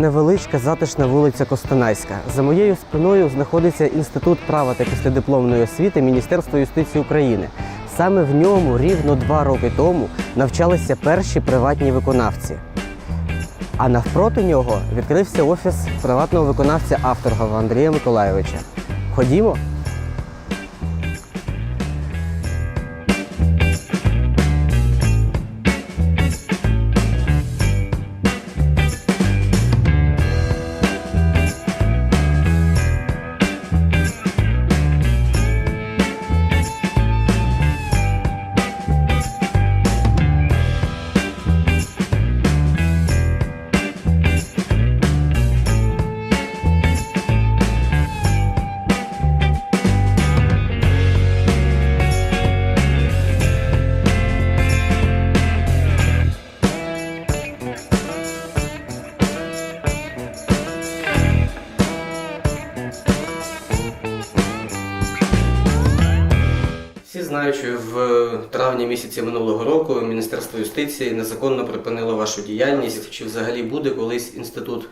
невеличка затишна вулиця Костанайська. За моєю спиною знаходиться інститут права та післядипломної освіти Міністерства юстиції України. Саме в ньому рівно два роки тому навчалися перші приватні виконавці. А навпроти нього відкрився офіс приватного виконавця Авторгова Андрія Миколайовича. Ходімо. Знають, що в травні місяці минулого року Міністерство юстиції незаконно припинило вашу діяльність. Чи взагалі буде колись інститут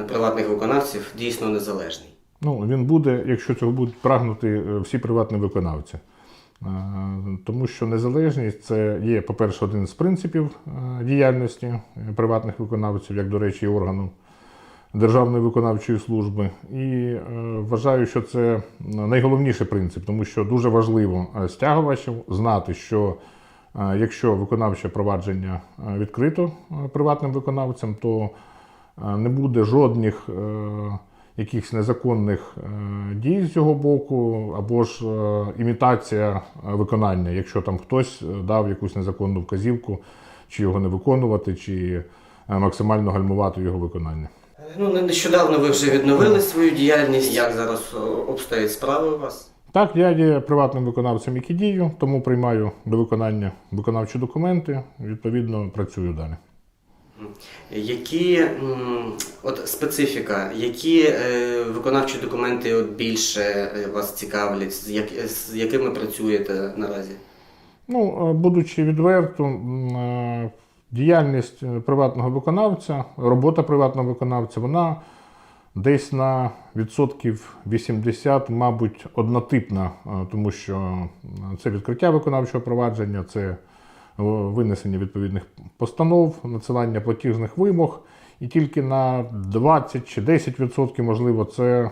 е, приватних виконавців дійсно незалежний? Ну, він буде, якщо цього будуть прагнути е, всі приватні виконавці. Е, Тому що незалежність це є, по-перше, один з принципів діяльності приватних виконавців, як, до речі, і органу Державної виконавчої служби. І е, вважаю, що це найголовніший принцип, тому що дуже важливо е, стягувачам знати, що е, якщо виконавче провадження е, відкрито е, приватним виконавцям, то е, не буде жодних е, якихось незаконних е, дій з цього боку, або ж е, імітація е, виконання, якщо там хтось е, дав якусь незаконну вказівку, чи його не виконувати, чи е, максимально гальмувати його виконання. Ну, нещодавно ви вже відновили свою діяльність. Як зараз о, обстоять справи у вас? Так, я є приватним виконавцем, який дію, тому приймаю до виконання виконавчі документи, відповідно працюю далі. Які от специфіка, які е, виконавчі документи от більше е, вас цікавлять, з, як, з якими працюєте наразі? Ну, е, будучи відверто, м, е, діяльність е, приватного виконавця, робота приватного виконавця, вона десь на відсотків 80, мабуть, однотипна, е, тому що це відкриття виконавчого провадження, це е, винесення відповідних постанов, надсилання платіжних вимог. І тільки на 20 чи 10%, можливо, це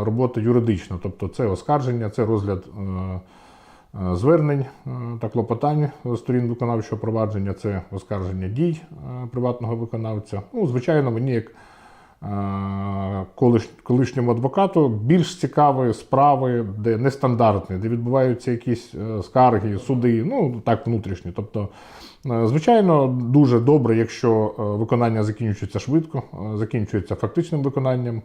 робота юридична, тобто це оскарження, це розгляд звернень е, та клопотань сторін виконавчого провадження, це оскарження дій е, приватного виконавця. Ну, звичайно, мені як е, колишньому адвокату більш цікаві справи, де нестандартні, де відбуваються якісь е, скарги, суди, ну так внутрішні. Тобто, е, звичайно, дуже добре, якщо е, виконання закінчується швидко, е, закінчується фактичним виконанням, е,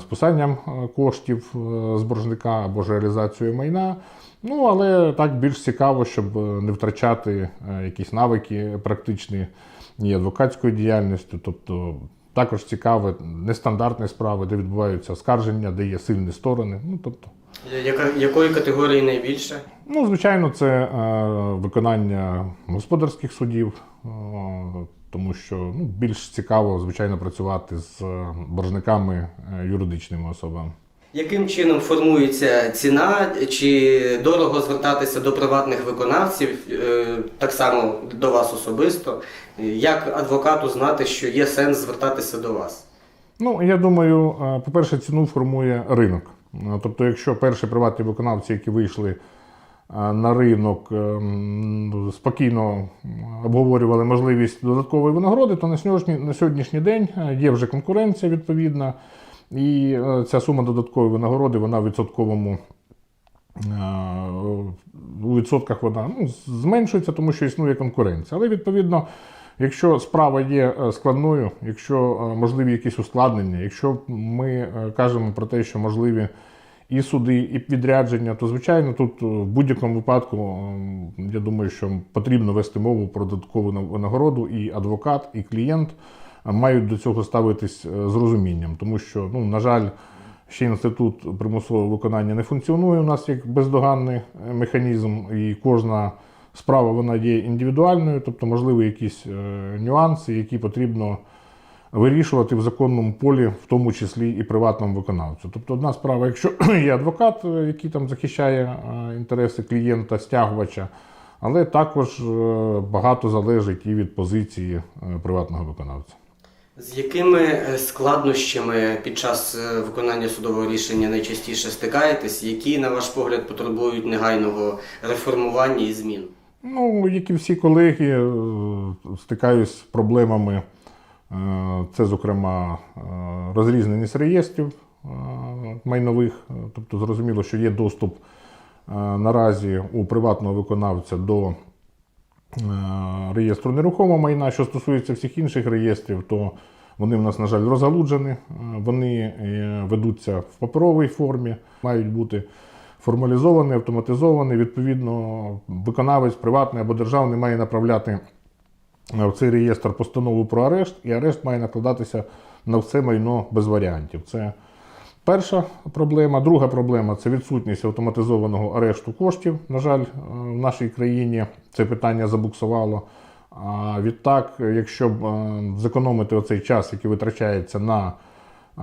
списанням е, коштів е, з боржника або ж реалізацією майна. Ну, але так більш цікаво, щоб е, не втрачати е, якісь навики практичні і адвокатською діяльністю. Тобто також цікаві нестандартні справи, де відбуваються оскарження, де є сильні сторони. Ну, тобто, Яка, якої категорії найбільше? ну, звичайно, це е, виконання господарських судів, е, тому що ну, більш цікаво, звичайно, працювати з е, боржниками е, юридичними особами. Яким чином формується ціна, чи дорого звертатися до приватних виконавців, е, так само до вас особисто? Як адвокату знати, що є сенс звертатися до вас? Ну, я думаю, по-перше, ціну формує ринок. Тобто, якщо перші приватні виконавці, які вийшли на ринок, е, спокійно обговорювали можливість додаткової винагороди, то на сьогоднішній, на сьогоднішній день е, є вже конкуренція відповідна, і е, ця сума додаткової винагороди вона в відсотковому е, у відсотках вона ну, зменшується, тому що існує конкуренція. Але відповідно, якщо справа є е, складною, якщо е, можливі якісь ускладнення, якщо ми е, кажемо про те, що можливі і суди, і відрядження, то звичайно тут е, в будь-якому випадку е, я думаю, що потрібно вести мову про додаткову на- винагороду, і адвокат, і клієнт е, мають до цього ставитись е, з розумінням, тому що, ну, на жаль, ще інститут примусового виконання не функціонує у нас як бездоганний механізм, і кожна справа вона є індивідуальною, тобто, можливо, якісь нюанси, які потрібно вирішувати в законному полі, в тому числі і приватному виконавцю. Тобто, одна справа, якщо є адвокат, е, який там захищає е, інтереси клієнта, стягувача, але також е, багато залежить і від позиції приватного виконавця. З якими складнощами під час виконання судового рішення найчастіше стикаєтесь, які, на ваш погляд, потребують негайного реформування і змін? Ну, як і всі колеги, стикаюсь з проблемами. Е, Це, зокрема, е, розрізненість реєстрів е, майнових. Тобто, зрозуміло, що є доступ наразі у приватного виконавця до реєстру нерухомого майна. Що стосується всіх інших реєстрів, то вони в нас, на жаль, розгалуджені. Вони ведуться в паперовій формі, мають бути формалізований, автоматизований. Відповідно, виконавець приватний або державний має направляти в цей реєстр постанову про арешт, і арешт має накладатися на все майно без варіантів. Це перша проблема. Друга проблема це відсутність автоматизованого арешту коштів. На жаль, е, в нашій країні це питання забуксувало. А відтак, якщо б е, зекономити оцей час, який витрачається на е,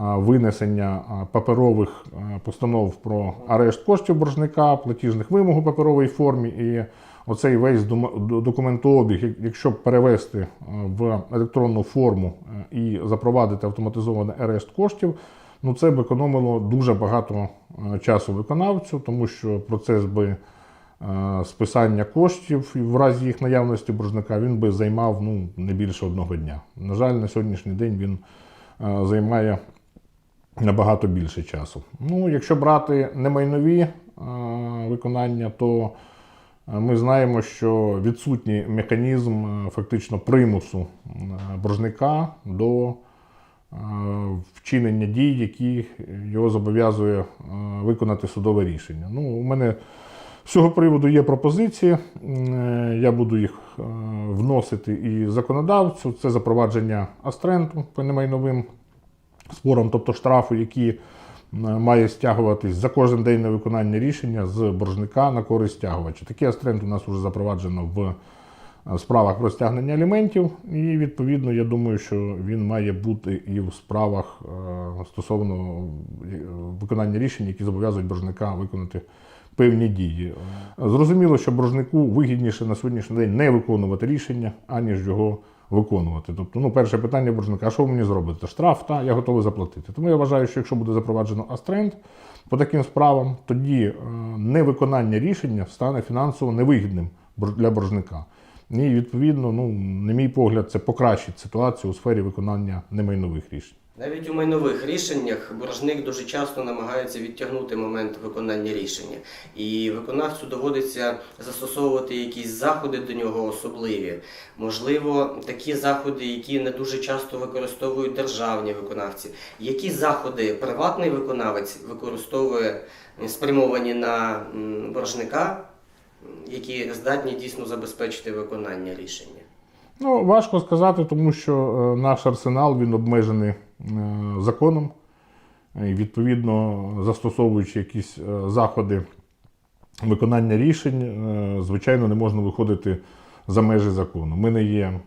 винесення паперових постанов про арешт коштів боржника, платіжних вимог у паперовій формі, і оцей весь документообіг, якщо перевести е, в електронну форму е, і запровадити автоматизований арешт коштів, ну це б економило дуже багато е, часу виконавцю, тому що процес би списання коштів в разі їх наявності боржника він би займав ну, не більше одного дня. На жаль, на сьогоднішній день він займає набагато більше часу. Ну, якщо брати немайнові виконання, то ми знаємо, що відсутній механізм е, фактично примусу боржника до е, вчинення дій, які його зобов'язує е, виконати судове рішення. Ну, у мене з цього приводу є пропозиції. Я буду їх вносити і законодавцю. Це запровадження астренту по немайновим спорам, тобто штрафу, які має стягуватись за кожен день невиконання рішення з боржника на користь стягувача. Такий астрент у нас вже запроваджено в е, справах про стягнення аліментів, і відповідно я думаю, що він має бути і в справах е, стосовно е, виконання рішень, які зобов'язують боржника виконати певні дії. Зрозуміло, що боржнику вигідніше на сьогоднішній день не виконувати рішення, аніж його виконувати. Тобто, ну, перше питання боржника, що ви мені зробите? Штраф, та я готовий заплатити. Тому я вважаю, що якщо буде запроваджено Астренд по таким справам, тоді е, невиконання рішення стане фінансово невигідним для боржника. І відповідно, ну, на мій погляд, це покращить ситуацію у сфері виконання немайнових рішень. Навіть у майнових рішеннях боржник дуже часто намагається відтягнути момент виконання рішення, і виконавцю доводиться застосовувати якісь заходи до нього особливі. Можливо, такі заходи, які не дуже часто використовують державні виконавці. Які заходи приватний виконавець використовує спрямовані на боржника, які здатні дійсно забезпечити виконання рішення? Ну, важко сказати, тому що е, наш арсенал він обмежений законом. І відповідно, застосовуючи якісь е, заходи виконання рішень, е, звичайно, не можна виходити за межі закону. Ми не є е,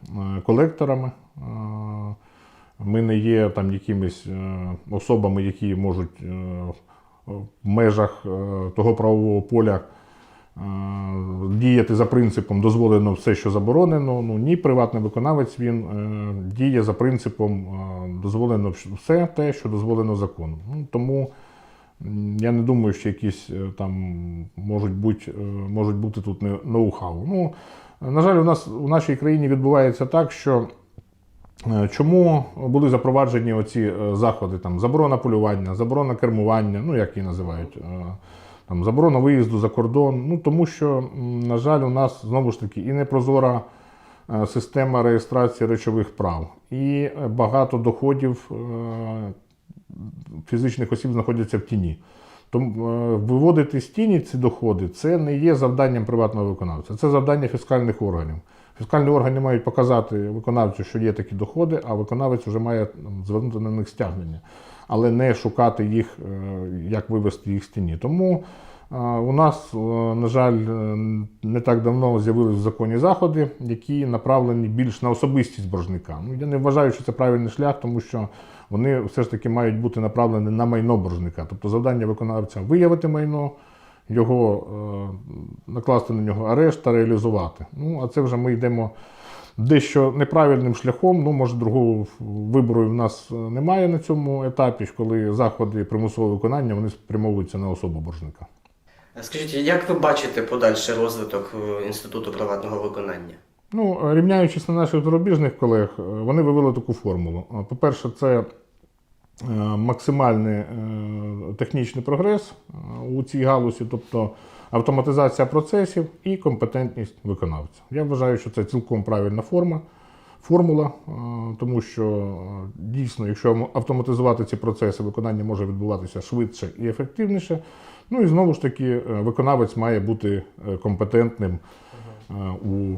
колекторами, е, ми не є там якимись е, особами, які можуть е, в межах е, того правового поля е, діяти за принципом дозволено все, що заборонено. Ну ні, приватний виконавець він е, діє за принципом е, дозволено все те, що дозволено законом. Ну, тому я не думаю, що якісь е, там можуть бути, е, можуть бути тут ноу-хау. Ну, на жаль, у нас у нашій країні відбувається так, що Е, Чому були запроваджені оці заходи, там заборона полювання, заборона кермування, ну як її називають, там заборона виїзду за кордон. Ну тому що, на жаль, у нас знову ж таки і непрозора система реєстрації речових прав, і е, багато доходів е, фізичних осіб знаходяться в тіні. Тому е, виводити з тіні ці доходи це не є завданням приватного виконавця, це завдання фіскальних органів. Фіскальні органи мають показати виконавцю, що є такі доходи, а виконавець вже має звернути на них стягнення, але не шукати їх, е, як вивести їх з тіні. Тому У нас, е, на жаль, е, не так давно з'явились в законі заходи, які направлені більш на особистість боржника. Ну, я не вважаю, що це правильний шлях, тому що вони все ж таки мають бути направлені на майно боржника. Тобто завдання виконавця виявити майно, його е, накласти на нього арешт та реалізувати. Ну, а це вже ми йдемо дещо неправильним шляхом. Ну, може, другого вибору в нас немає на цьому етапі, коли заходи примусового виконання вони спрямовуються на особу боржника. Скажіть, як ви бачите подальший розвиток е, інституту приватного виконання? Ну, рівняючись на наших зарубіжних колег, е, вони вивели таку формулу. Е, По-перше, це максимальний технічний прогрес у цій галузі, тобто автоматизація процесів і компетентність виконавця. Я вважаю, що це цілком правильна форма. Формула, тому що дійсно, якщо автоматизувати ці процеси, виконання може відбуватися швидше і ефективніше. Ну і знову ж таки, е, виконавець має бути е, компетентним е, у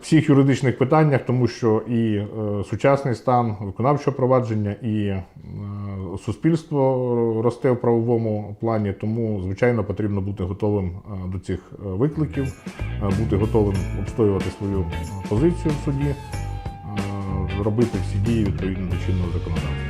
всіх юридичних питаннях, тому що і сучасний стан виконавчого провадження, і суспільство росте в правовому плані, тому, звичайно, потрібно бути готовим до цих викликів, бути готовим обстоювати свою позицію в суді, робити всі дії відповідно до чинного законодавства.